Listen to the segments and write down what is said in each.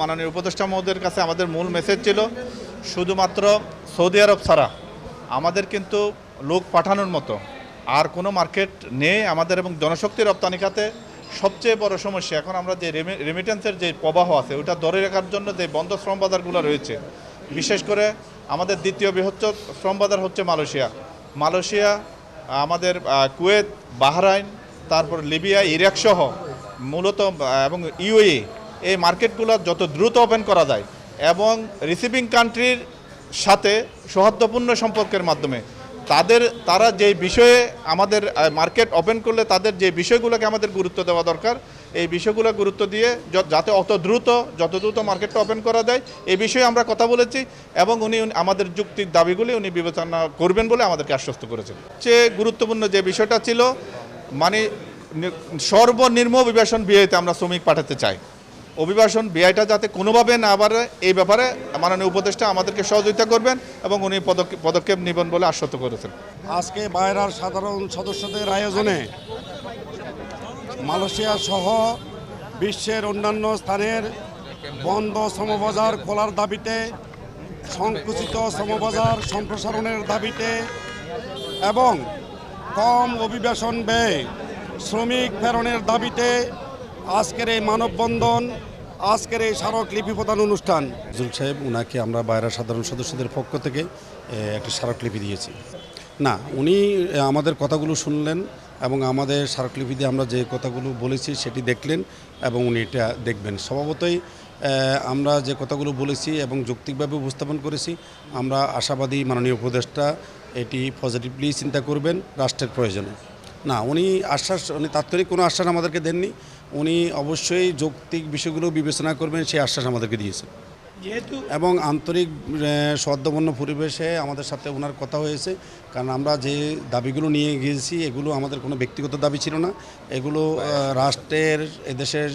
মাননীয় উপদেষ্টা মহোদয়ের কাছে আমাদের মূল মেসেজ ছিল, শুধুমাত্র সৌদি আরব ছাড়া আমাদের কিন্তু লোক পাঠানোর মতো আর কোনো মার্কেট নেই আমাদের এবং জনশক্তি রপ্তানি খাতে সবচেয়ে বড় সমস্যা। এখন আমরা যে রেমিটেন্সের যে প্রবাহ আছে, ওটা ধরে রাখার জন্য যে বন্ধ শ্রম বাজারগুলো রয়েছে, বিশেষ করে আমাদের দ্বিতীয় বৃহত্তর শ্রম বাজার হচ্ছে মালয়েশিয়া। মালয়েশিয়া, আমাদের কুয়েত, বাহরাইন, তারপর লিবিয়া, ইরাক সহ মূলত এবং ইউএই এই মার্কেটগুলো যত দ্রুত ওপেন করা যায় এবং রিসিভিং কান্ট্রির সাথে সৌহার্দ্যপূর্ণ সম্পর্কের মাধ্যমে তাদের, তারা যে বিষয়ে আমাদের মার্কেট ওপেন করলে তাদের যে বিষয়গুলোকে আমাদের গুরুত্ব দেওয়া দরকার, এই বিষয়গুলো গুরুত্ব দিয়ে য- যাতে অত দ্রুত, যত দ্রুত মার্কেটটা ওপেন করা যায়, এই বিষয়ে আমরা কথা বলেছি এবং উনি আমাদের যুক্তির দাবিগুলি উনি বিবেচনা করবেন বলে আমাদেরকে আশ্বস্ত করেছেন। সবচেয়ে গুরুত্বপূর্ণ যে বিষয়টা ছিল মানে সর্বনিম্ন অভিবাসন বিয়েতে আমরা শ্রমিক পাঠাতে চাই। অভিবাসন ব্যয়টা যাতে কোনোভাবে না বাড়ে, এই ব্যাপারে মাননীয় উপদেষ্টা আমাদেরকে সহযোগিতা করবেন এবং উনি পদক্ষেপ নেবেন বলে আশ্বস্ত করেছেন। আজকে বাইরার সাধারণ সদস্যদের আয়োজনে মালয়েশিয়া সহ বিশ্বের অন্যান্য স্থানের বন্ধ শ্রমবাজার খোলার দাবিতে, সংকুচিত শ্রমবাজার সম্প্রসারণের দাবিতে এবং কম অভিবাসন ব্যয়, শ্রমিক প্রেরণের দাবিতে আজকের এই মানববন্ধন, আজকের এই স্মারকলিপি প্রদান অনুষ্ঠান। নজরুল সাহেব ওনাকে আমরা বাইরা সাধারণ সদস্যদের পক্ষ থেকে একটি স্মারকলিপি দিয়েছি। না, উনি আমাদের কথাগুলো শুনলেন এবং আমাদের স্মারকলিপি দিয়ে আমরা যে কথাগুলো বলেছি সেটি দেখলেন এবং উনি এটা দেখবেন। স্বভাবতই আমরা যে কথাগুলো বলেছি এবং যৌক্তিকভাবে উপস্থাপন করেছি, আমরা আশাবাদী মাননীয় উপদেষ্টা এটি পজিটিভলি চিন্তা করবেন রাষ্ট্রের প্রয়োজনে। না উনি আশ্বাস উনি তাৎক্ষণিক কোনো আশ্বাস আমাদেরকে দেননি। উনি অবশ্যই যৌক্তিক বিষয়গুলো বিবেচনা করবেন সেই আশ্বাস আমাদেরকে দিয়েছেন। যেহেতু এবং আন্তরিক সদ্যপন্ন পরিবেশে আমাদের সাথে ওনার কথা হয়েছে। কারণ আমরা যে দাবিগুলো নিয়ে গিয়েছি এগুলো আমাদের কোনো ব্যক্তিগত দাবি ছিল না। এগুলো রাষ্ট্রের এদেশের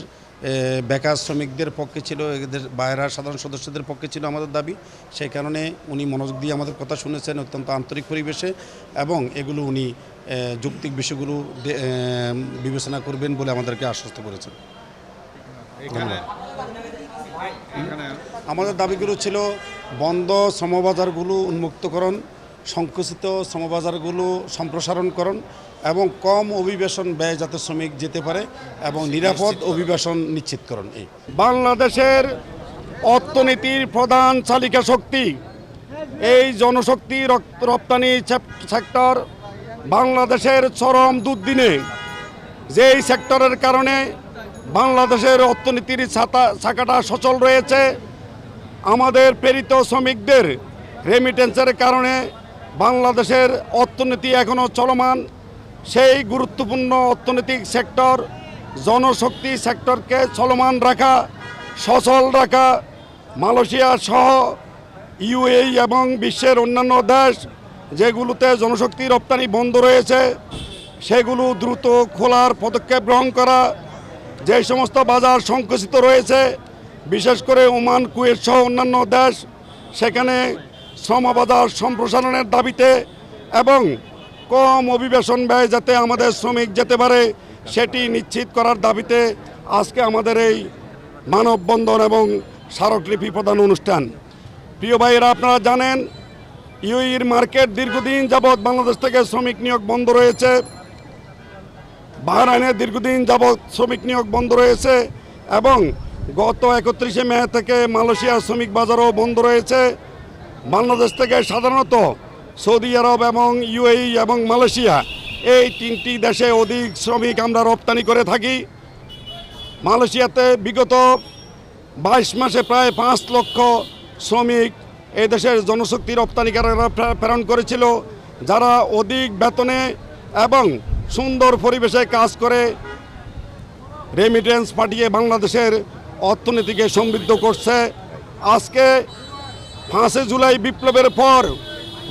বেকার শ্রমিকদের পক্ষে ছিল এদের বাইরের সাধারণ সদস্যদের পক্ষে ছিল আমাদের দাবি। সেই কারণে উনি মনোযোগ দিয়ে আমাদের কথা শুনেছেন অত্যন্ত আন্তরিক পরিবেশে এবং এগুলো উনি যৌক্তিক বিষয়গুলো বিবেচনা করবেন বলে আমাদেরকে আশ্বস্ত করেছেন। আমাদের দাবিগুলো ছিল বন্ধ শ্রমবাজারগুলো উন্মুক্তকরণ সংকুচিত শ্রমবাজারগুলো সম্প্রসারণকরণ এবং কম অভিবাসন ব্যয় যাতে শ্রমিক যেতে পারে এবং নিরাপদ অভিবাসন নিশ্চিতকরণ এই। বাংলাদেশের অর্থনীতির প্রধান চালিকা শক্তি এই জনশক্তি রপ্তানি সেক্টর বাংলাদেশের চরম দুর্দিনে। যেই সেক্টরের কারণে বাংলাদেশের অর্থনীতির ছাতা চাকাটা সচল রয়েছে আমাদের প্রেরিত শ্রমিকদের রেমিটেন্সের কারণে বাংলাদেশের অর্থনীতি এখনও চলমান। সেই গুরুত্বপূর্ণ অর্থনৈতিক সেক্টর, জনশক্তি সেক্টরকে চলমান রাখা, সচল রাখা, মালয়েশিয়া সহ ইউএই এবং বিশ্বের অন্যান্য দেশ যেগুলোতে জনশক্তি রপ্তানি বন্ধ রয়েছে, সেগুলো দ্রুত খোলার পদক্ষেপ গ্রহণ করা, যে সমস্ত বাজার সংকুচিত রয়েছে, বিশেষ করে ওমান, কুয়েত সহ অন্যান্য দেশ, সেখানে শ্রমবাজার সম্প্রসারণের দাবিতে এবং কম অভিবেশন ব্যয় যাতে আমাদের শ্রমিক যেতে পারে, সেটি নিশ্চিত করার দাবিতে আজকে আমাদের এই মানববন্ধন এবং স্মারকলিপি প্রদান অনুষ্ঠান। প্রিয় ভাইয়েরা, আপনারা জানেন, ইউইর মার্কেট দীর্ঘদিন যাবৎ বাংলাদেশ থেকে শ্রমিক নিয়োগ বন্ধ রয়েছে। বাহরাইনে দীর্ঘদিন যাবৎ শ্রমিক নিয়োগ বন্ধ রয়েছে এবং গত একত্রিশে মে থেকে মালয়েশিয়ার শ্রমিক বাজারও বন্ধ রয়েছে। বাংলাদেশ থেকে সাধারণত সৌদি আরব এবং ইউএই এবং মালয়েশিয়া, এই তিনটি দেশে অধিক শ্রমিক আমরা রপ্তানি করে থাকি। মালয়েশিয়াতে বিগত বাইশ মাসে প্রায় পাঁচ লক্ষ শ্রমিক এই দেশের জনশক্তি রপ্তানিকাররা প্রে- প্রেরণ করেছিল, যারা অধিক বেতনে এবং সুন্দর পরিবেশে কাজ করে রেমিটেন্স পাঠিয়ে বাংলাদেশের অর্থনীতিকে সমৃদ্ধ করছে। আজকে পাঁচে জুলাই বিপ্লবের পর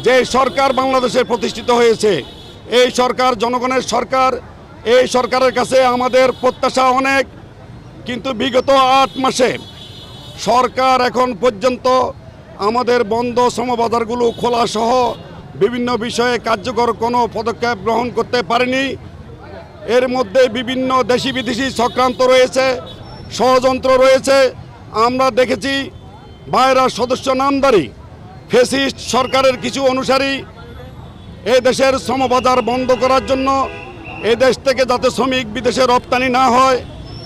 যে সরকার বাংলাদেশে প্রতিষ্ঠিত হয়েছে, এই সরকার জনগণের সরকার, এই সরকারের কাছে আমাদের প্রত্যাশা অনেক, কিন্তু বিগত আট মাসে সরকার এখন পর্যন্ত আমাদের বন্ধ শ্রমবাজারগুলো খোলা সহ বিভিন্ন বিষয়ে কার্যকর কোনো পদক্ষেপ গ্রহণ করতে পারেনি। এর মধ্যে বিভিন্ন দেশি বিদেশি চক্রান্ত রয়েছে, ষড়যন্ত্র রয়েছে। আমরা দেখেছি বাইরার সদস্য নামদারি ফেসিস্ট সরকারের কিছু অনুসারী এই দেশের শ্রমবাজার বন্ধ করার জন্য এই দেশ থেকে যাতে শ্রমিক বিদেশে রপ্তানি না হয়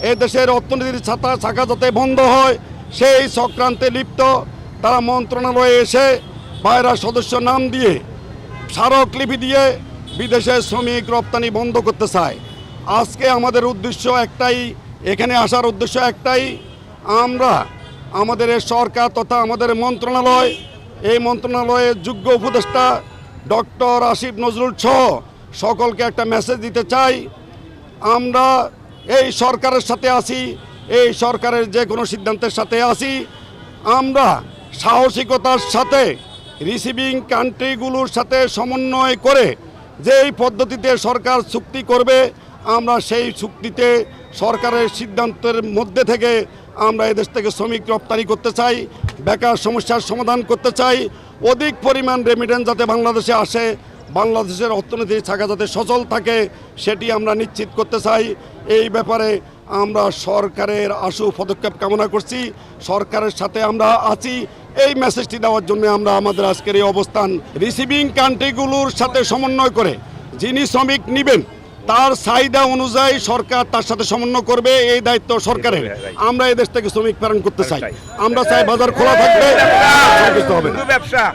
এই দেশের অর্থনীতির ছাতা শাখা যাতে বন্ধ হয়, সেই চক্রান্তে লিপ্ত তারা মন্ত্রণালয়ে এসে বাইরার সদস্য নাম দিয়ে স্মারকলিপি দিয়ে বিদেশে শ্রমিক রপ্তানি বন্ধ করতে চায়। আজকে আমাদের উদ্দেশ্য একটাই, এখানে আসার উদ্দেশ্য একটাই, আমরা আমাদের সরকার তথা আমাদের মন্ত্রণালয় এই মন্ত্রণালয়ের যোগ্য উপদেষ্টা ডক্টর আসিফ নজরুল সহ সকলকে একটা মেসেজ দিতে চাই। আমরা এই সরকারের সাথে আছি, এই সরকারের যে কোনো সিদ্ধান্তের সাথে আছি। আমরা সাহসিকতার সাথে রিসিভিং কান্ট্রিগুলোর সাথে সমন্বয় করে যেই পদ্ধতিতে সরকার চুক্তি করবে, আমরা সেই চুক্তিতে সরকারের সিদ্ধান্তের মধ্যে থেকে আমরা এদেশ থেকে শ্রমিক রপ্তানি করতে চাই। বেকার সমস্যার সমাধান করতে চাই। অধিক পরিমাণ রেমিটেন্স যাতে বাংলাদেশে আসে, বাংলাদেশের অর্থনীতির ছাকা যাতে সচল থাকে, সেটি আমরা নিশ্চিত করতে চাই। এই ব্যাপারে আমরা সরকারের আশু পদক্ষেপ কামনা করছি। সরকারের সাথে আমরা আছি। এই মেসেজটি দেওয়ার জন্য আমরা আমাদের আজকের এই অবস্থান। রিসিভিং কান্ট্রিগুলোর সাথে সমন্বয় করে যিনি শ্রমিক নেবেন তার চাহিদা অনুযায়ী সরকার তার সাথে সমন্বয় করবে এই দায়িত্ব সরকারের। আমরা এদেশ দেশ থেকে শ্রমিক প্রেরণ করতে চাই। আমরা চাই বাজার খোলা থাকবে হবে না।